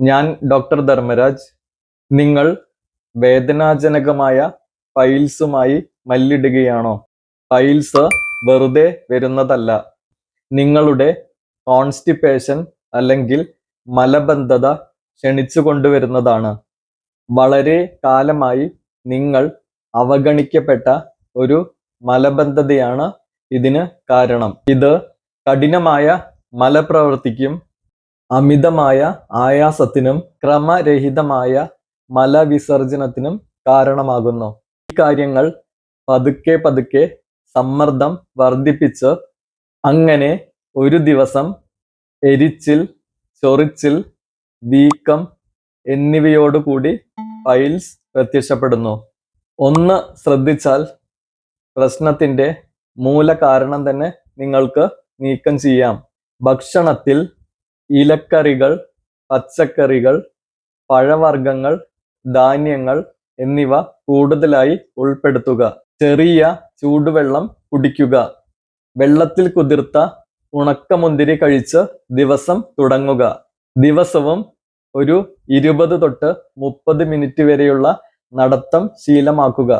ഞാൻ ഡോക്ടർ ധർമ്മരാജ്. നിങ്ങൾ വേദനാജനകമായ ഫൈൽസുമായി മല്ലിടുകയാണോ? ഫൈൽസ് വെറുതെ വരുന്നതല്ല. നിങ്ങളുടെ കോൺസ്റ്റിപ്പേഷൻ അല്ലെങ്കിൽ മലബന്ധത ക്ഷണിച്ചു കൊണ്ടുവരുന്നതാണ് വളരെ കാലമായി നിങ്ങൾ അവഗണിക്കപ്പെട്ട ഒരു മലബന്ധതയാണ് ഇതിന് കാരണം. ഇത് കഠിനമായ മലപ്രവൃത്തിക്കും അമിതമായ ആയാസത്തിനും ക്രമരഹിതമായ മലവിസർജനത്തിനും കാരണമാകുന്നു. ഈ കാര്യങ്ങൾ പതുക്കെ പതുക്കെ സമ്മർദ്ദം വർദ്ധിപ്പിച്ച് അങ്ങനെ ഒരു ദിവസം എരിച്ചിൽ ചൊറിച്ചിൽ വീക്കം എന്നിവയോടുകൂടി ഫൈൽസ് പ്രത്യക്ഷപ്പെടുന്നു. ഒന്ന് ശ്രദ്ധിച്ചാൽ പ്രശ്നത്തിന്റെ മൂലകാരണം തന്നെ നിങ്ങൾക്ക് നീക്കം ചെയ്യാം. ഭക്ഷണത്തിൽ ഇലക്കറികൾ പച്ചക്കറികൾ പഴവർഗങ്ങൾ ധാന്യങ്ങൾ എന്നിവ കൂടുതലായി ഉൾപ്പെടുത്തുക. ചെറിയ ചൂടുവെള്ളം കുടിക്കുക. വെള്ളത്തിൽ കുതിർത്ത ഉണക്കമുന്തിരി കഴിച്ച് ദിവസം തുടങ്ങുക. ദിവസവും ഒരു ഇരുപത് തൊട്ട് മുപ്പത് മിനിറ്റ് വരെയുള്ള നടത്തം ശീലമാക്കുക.